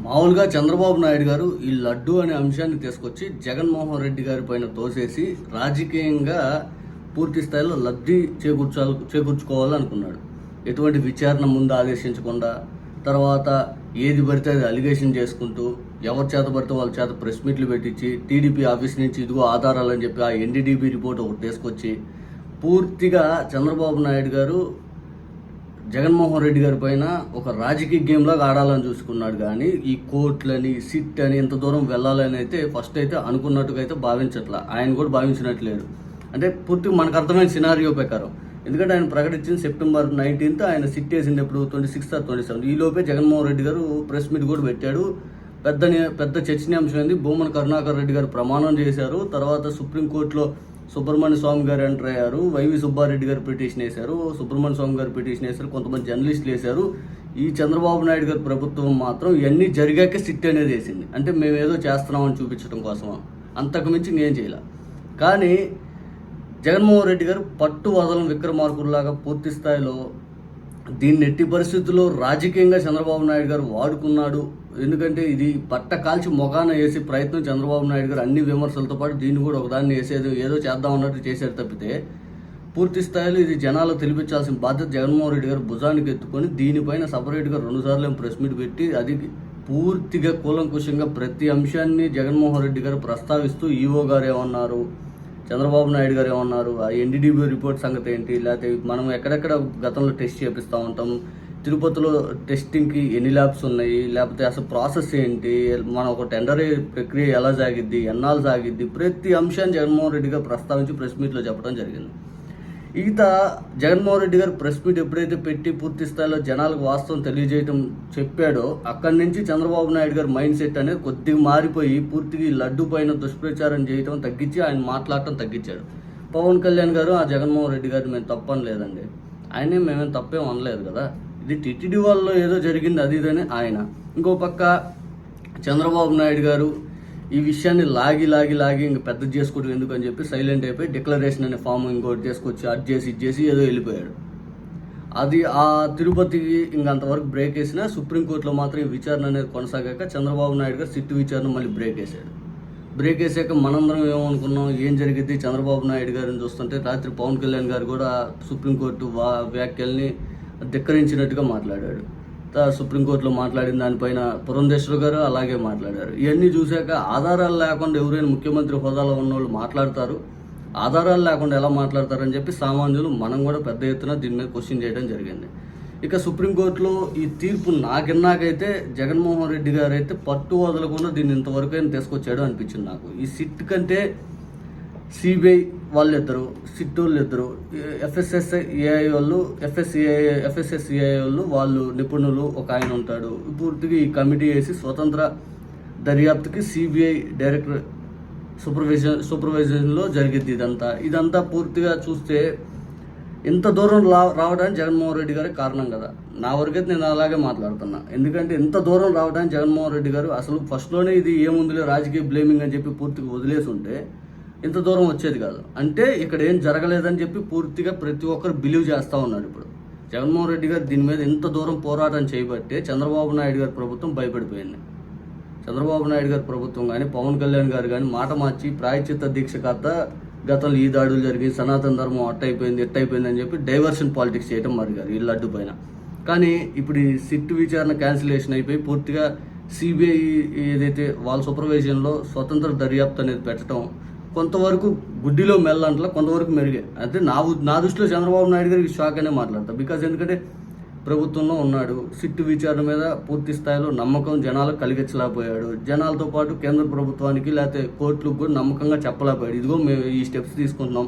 మామూలుగా చంద్రబాబు నాయుడు గారు ఈ లడ్డు అనే అంశాన్ని తీసుకొచ్చి జగన్మోహన్ రెడ్డి గారి పైన తోసేసి రాజకీయంగా పూర్తి స్థాయిలో లబ్ధి చేకూర్చాలి చేకూర్చుకోవాలనుకున్నాడు ఎటువంటి విచారణ ముందు ఆదేశించకుండా తర్వాత ఏది పడితే అది అలిగేషన్ చేసుకుంటూ ఎవరి చేత పడితే వాళ్ళ చేత ప్రెస్ మీట్లు పెట్టించి టీడీపీ ఆఫీస్ నుంచి ఇదిగో ఆధారాలని చెప్పి ఆ ఎన్డీడీపీ రిపోర్ట్ ఒకటి తీసుకొచ్చి పూర్తిగా చంద్రబాబు నాయుడు గారు జగన్మోహన్ రెడ్డి గారి పైన ఒక రాజకీయ గేమ్ లాగా ఆడాలని చూసుకున్నాడు. కానీ ఈ కోర్టులని సిట్ అని ఇంత దూరం వెళ్ళాలని అయితే ఫస్ట్ అయితే అనుకున్నట్టుగా అయితే భావించట్లా. ఆయన కూడా భావించినట్లేడు అంటే పూర్తి మనకు అర్థమైన సినారియో ప్రకారం. ఎందుకంటే ఆయన ప్రకటించింది సెప్టెంబర్ నైన్టీన్త్ ఆయన సిట్ వేసింది ఎప్పుడు ట్వంటీ సిక్స్త్ ట్వంటీ సెవెంత్ ఈలోపే జగన్మోహన్ రెడ్డి గారు ప్రెస్ మీట్ కూడా పెట్టాడు. పెద్ద ని- పెద్ద చర్చనీయాంశమైంది భూమన కరుణాకర్ రెడ్డి గారు ప్రమాణం చేశారు. తర్వాత సుప్రీంకోర్టులో సుబ్రహ్మణ్య స్వామి గారు ఎంటర్ అయ్యారు. వైవి సుబ్బారెడ్డి గారు పిటిషన్ వేశారు. సుబ్రహ్మణ్య స్వామి గారు పిటిషన్ వేశారు. కొంతమంది జర్నలిస్టులు వేశారు. ఈ చంద్రబాబు నాయుడు గారి ప్రభుత్వం మాత్రం ఇవన్నీ జరిగాక సిట్ అనేది వేసింది. అంటే మేము ఏదో చేస్తున్నామని చూపించడం కోసం అంతకుమించి నేను చేయలే. కానీ జగన్మోహన్ రెడ్డి గారు పట్టు వదలం విక్రమార్కుల్లాగా పూర్తి స్థాయిలో దీన్ని ఎట్టి పరిస్థితుల్లో రాజకీయంగా చంద్రబాబు నాయుడు గారు వాడుకున్నాడు. ఎందుకంటే ఇది పట్ట కాల్చి మొగాన వేసే ప్రయత్నం చంద్రబాబు నాయుడు గారు అన్ని విమర్శలతో పాటు దీన్ని కూడా ఒకదాన్ని వేసేది ఏదో చేద్దాం అన్నట్టు చేశారు తప్పితే పూర్తి స్థాయిలో ఇది జనాలు తెలిపించాల్సిన బాధ్యత జగన్మోహన్ రెడ్డి గారు భుజానికి ఎత్తుకొని దీనిపైన సపరేట్గా రెండుసార్లు ఏం ప్రెస్ మీట్ పెట్టి అది పూర్తిగా కూలంకుశంగా ప్రతి అంశాన్ని జగన్మోహన్ రెడ్డి గారు ప్రస్తావిస్తూ ఈవో గారు ఏమన్నారు? చంద్రబాబు నాయుడు గారు ఏమన్నారు? ఆ ఎన్డీడీబీ రిపోర్ట్ సంగతి ఏంటి? లేకపోతే మనం ఎక్కడెక్కడ గతంలో టెస్ట్ చేపిస్తూ ఉంటాం? తిరుపతిలో టెస్టింగ్కి ఎన్ని ల్యాబ్స్ ఉన్నాయి? లేకపోతే అసలు ప్రాసెస్ ఏంటి? మన ఒక టెండర్ ప్రక్రియ ఎలా సాగిద్ది? ఎన్నాళ్ళు సాగిద్ది? ప్రతి అంశాన్ని జగన్మోహన్ రెడ్డి గారు ప్రస్తావించి ప్రెస్ మీట్లో చెప్పడం జరిగింది. ఈత జగన్మోహన్ రెడ్డి గారు ప్రెస్ మీట్ ఎప్పుడైతే పెట్టి పూర్తి స్థాయిలో జనాలకు వాస్తవం తెలియజేయడం చెప్పాడో అక్కడి నుంచి చంద్రబాబు నాయుడు గారి మైండ్ సెట్ అనేది కొద్దిగా మారిపోయి పూర్తిగా ఈ లడ్డు పైన దుష్ప్రచారం చేయడం తగ్గించి ఆయన మాట్లాడటం తగ్గించాడు. పవన్ కళ్యాణ్ గారు ఆ జగన్మోహన్ రెడ్డి గారు మేము తప్పని లేదండి. ఆయనే మేమేం తప్పేం అనలేదు కదా. ఇది టిటిడి వాళ్ళలో ఏదో జరిగింది అది ఇదని ఆయన. ఇంకో పక్క చంద్రబాబు నాయుడు గారు ఈ విషయాన్ని లాగి లాగి లాగి ఇంక పెద్ద చేసుకోవడం ఎందుకు అని చెప్పి సైలెంట్ అయిపోయి డిక్లరేషన్ అనే ఫామ్ ఇంకోటి చేసుకొచ్చి అది చేసి ఇది చేసి ఏదో వెళ్ళిపోయాడు. అది ఆ తిరుపతికి ఇంకంతవరకు బ్రేక్ వేసినా సుప్రీంకోర్టులో మాత్రం ఈ విచారణ అనేది కొనసాగాక చంద్రబాబు నాయుడు గారు సిట్టు విచారణ మళ్ళీ బ్రేక్ వేసాడు బ్రేక్ వేసాక మనందరం ఏమనుకున్నాం ఏం జరిగింది? చంద్రబాబు నాయుడు గారిని చూస్తుంటే రాత్రి పవన్ కళ్యాణ్ గారు కూడా సుప్రీంకోర్టు వా వ్యాఖ్యల్ని ధిక్కరించినట్టుగా మాట్లాడాడు. సుప్రీంకోర్టులో మాట్లాడిన దానిపైన పురంధేశ్వర్ గారు అలాగే మాట్లాడారు. ఇవన్నీ చూశాక ఆధారాలు లేకుండా ఎవరైనా ముఖ్యమంత్రి హోదాలో ఉన్న వాళ్ళు మాట్లాడతారు. ఆధారాలు లేకుండా ఎలా మాట్లాడతారని చెప్పి సామాన్యులు మనం కూడా పెద్ద ఎత్తున దీని మీద క్వశ్చన్ చేయడం జరిగింది. ఇక సుప్రీంకోర్టులో ఈ తీర్పు నాకిన్నాకైతే జగన్మోహన్ రెడ్డి గారు అయితే పట్టు వదలకుండా దీన్ని ఇంతవరకు అయినా తీసుకొచ్చాడు అనిపించింది నాకు. ఈ సిట్ కంటే సిబిఐ వాళ్ళిద్దరు సిట్టూళ్ళు ఇద్దరు ఎఫ్ఎస్ఎస్ ఏఐ వాళ్ళు ఎఫ్ఎస్ఏఐ ఎఫ్ఎస్ఎస్ఏఐ వాళ్ళు వాళ్ళు నిపుణులు ఒక ఆయన ఉంటాడు. పూర్తిగా ఈ కమిటీ వేసి స్వతంత్ర దర్యాప్తుకి సిబిఐ డైరెక్టర్ సూపర్విజన్ సూపర్వైజన్లో జరిగింది ఇదంతా. ఇదంతా పూర్తిగా చూస్తే ఇంత దూరం రా రావడానికి జగన్మోహన్ రెడ్డి గారికి కారణం కదా. నా వరకైతే నేను అలాగే మాట్లాడుతున్నా. ఎందుకంటే ఇంత దూరం రావడానికి జగన్మోహన్ రెడ్డి గారు అసలు ఫస్ట్లోనే ఇది ఏముందిలే రాజకీయ బ్లేమింగ్ అని చెప్పి పూర్తిగా వదిలేసి ఉంటే ఇంత దూరం వచ్చేది కాదు. అంటే ఇక్కడ ఏం జరగలేదని చెప్పి పూర్తిగా ప్రతి ఒక్కరు బిలీవ్ చేస్తూ ఉన్నాడు ఇప్పుడు. జగన్మోహన్ రెడ్డి గారు దీని మీద ఇంత దూరం పోరాటం చేయబట్టే చంద్రబాబు నాయుడు గారి ప్రభుత్వం భయపడిపోయింది. చంద్రబాబు నాయుడు గారి ప్రభుత్వం కానీ పవన్ కళ్యాణ్ గారు కానీ మాట మార్చి ప్రాయచిత్త దీక్ష కర్త గతంలో ఈ దాడులు జరిగి సనాతన ధర్మం అట్టయిపోయింది ఎట్టయిపోయింది అని చెప్పి డైవర్షన్ పాలిటిక్స్ చేయడం మరి గారు ఈ లడ్డు పైన. కానీ ఇప్పుడు ఈ సిట్ విచారణ క్యాన్సిలేషన్ అయిపోయి పూర్తిగా సిబిఐ ఏదైతే వాళ్ళ సూపర్వైజన్లో స్వతంత్ర దర్యాప్తు అనేది పెట్టడం కొంతవరకు గుడ్డిలో మెల్లంట్ల కొంతవరకు మెరుగే. అంటే నా నా దృష్టిలో చంద్రబాబు నాయుడు గారికి షాక్ అనే మాట్లాడతా. బికాజ్ ఎందుకంటే ప్రభుత్వంలో ఉన్నాడు సిట్టు విచారణ మీద పూర్తి స్థాయిలో నమ్మకం జనాలకు కలిగించలేకపోయాడు. జనాలతో పాటు కేంద్ర ప్రభుత్వానికి లేకపోతే కోర్టులకు కూడా నమ్మకంగా చెప్పలేకపోయాడు. ఇదిగో మేము ఈ స్టెప్స్ తీసుకుంటున్నాం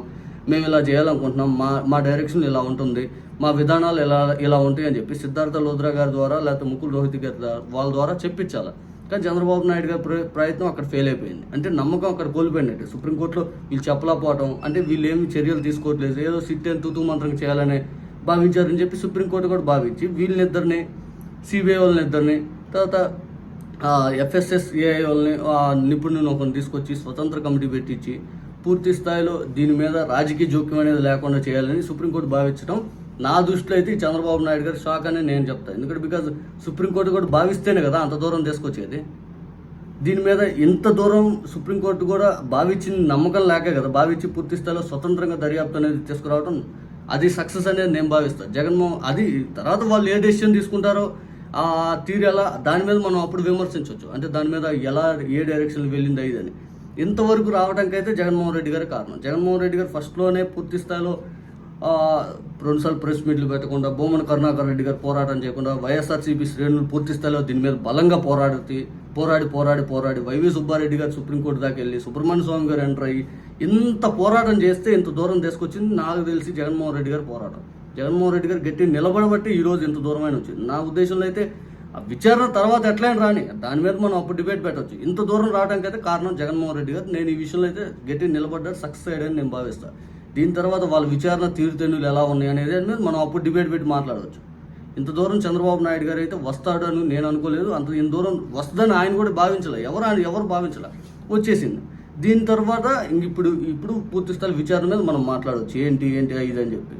మేము ఇలా చేయాలనుకుంటున్నాం మా మా డైరెక్షన్ ఇలా ఉంటుంది మా విధానాలు ఇలా ఇలా ఉంటాయి అని చెప్పి సిద్ధార్థ లోద్రా గారి ద్వారా లేకపోతే ముకుల్ రోహిత్ గారి ద్వారా వాళ్ళ ద్వారా చెప్పించాలి. కానీ చంద్రబాబు నాయుడు గారి ప్ర- ప్రయత్నం అక్కడ ఫెయిల్ అయిపోయింది. అంటే నమ్మకం అక్కడ కోల్పోయినట్టు. సుప్రీంకోర్టులో వీళ్ళు చెప్పలేకపోవటం అంటే వీళ్ళు ఏమి చర్యలు తీసుకోవట్లేదు. ఏదో సిట్ అని తూతూ మంత్రం చేయాలని భావించారని చెప్పి సుప్రీంకోర్టు కూడా భావించి వీళ్ళనిద్దరిని సిబిఐ వాళ్ళని ఇద్దరిని తర్వాత ఎఫ్ఎస్ఎస్ ఏఐ వాళ్ళని ఆ నిపుణులను ఒకరిని తీసుకొచ్చి స్వతంత్ర కమిటీ పెట్టించి పూర్తి స్థాయిలో దీని మీద రాజకీయ జోక్యం అనేది లేకుండా చేయాలని సుప్రీంకోర్టు భావించడం నా దృష్టిలో అయితే చంద్రబాబు నాయుడు గారు షాక్ అని నేను చెప్తాను ఎందుకంటే బికాజ్ సుప్రీంకోర్టు కూడా భావిస్తేనే కదా అంత దూరం తీసుకొచ్చేది. దీని మీద ఇంత దూరం సుప్రీంకోర్టు కూడా భావించిన నమ్మకం లేకే కదా భావించి పూర్తి స్థాయిలో స్వతంత్రంగా దర్యాప్తు అనేది తీసుకురావడం అది సక్సెస్ అనేది నేను భావిస్తాను జగన్మోహన్ అది తర్వాత వాళ్ళు ఏ డెసిషన్ తీసుకుంటారో ఆ తీరు ఎలా దాని మీద మనం అప్పుడు విమర్శించవచ్చు. అంటే దాని మీద ఎలా ఏ డైరెక్షన్ వెళ్ళింది అది అని ఇంతవరకు రావడానికి అయితే జగన్మోహన్ రెడ్డి గారే కారణం. జగన్మోహన్ రెడ్డి గారు ఫస్ట్లోనే పూర్తి స్థాయిలో రెండుసార్లు ప్రెస్ మీట్లు పెట్టకుండా బొమ్మన కరుణాకర్ రెడ్డి గారు పోరాటం చేయకుండా వైఎస్ఆర్సీపీ శ్రేణులు పూర్తి స్థాయిలో దీని మీద బలంగా పోరాడి పోరాడి పోరాడి పోరాడి వైవి సుబ్బారెడ్డి గారు సుప్రీంకోర్టు దాకా వెళ్ళి సుబ్రహ్మణ్య స్వామి గారు ఎంటర్ అయ్యి ఇంత పోరాటం చేస్తే ఇంత దూరం తీసుకొచ్చింది నాకు తెలిసి జగన్మోహన్ రెడ్డి గారు పోరాటం. జగన్మోహన్ రెడ్డి గారు గట్టి నిలబడబట్టి ఈరోజు రోజు ఇంత దూరమైన వచ్చింది. నా ఉద్దేశంలో అయితే ఆ విచారణ తర్వాత ఎట్లయినా రాని దాని మీద మనం అప్పుడు డిబేట్ పెట్టవచ్చు ఇంత దూరం రావడానికి అయితే కారణం జగన్మోహన్ రెడ్డి గారు. నేను ఈ విషయంలో అయితే గట్టి నిలబడ్డారు సక్సెస్ అయ్యాడని నేను భావిస్తాను దీని తర్వాత వాళ్ళ విచారణ తీరుతెన్నులు ఎలా ఉన్నాయి అనేది దాని మీద మనం అప్పుడు డిబేట్ పెట్టి మాట్లాడవచ్చు. ఇంత దూరం చంద్రబాబు నాయుడు గారు అయితే వస్తాడు అని నేను అనుకోలేదు. అంత ఇంత దూరం వస్తుందని ఆయన కూడా భావించలే. ఎవరు ఆయన ఎవరు భావించలే? వచ్చేసింది. దీని తర్వాత ఇంక ఇప్పుడు ఇప్పుడు పూర్తి స్థాయి విచారణ మీద మనం మాట్లాడవచ్చు. ఏంటి ఏంటి ఇది అని చెప్పి.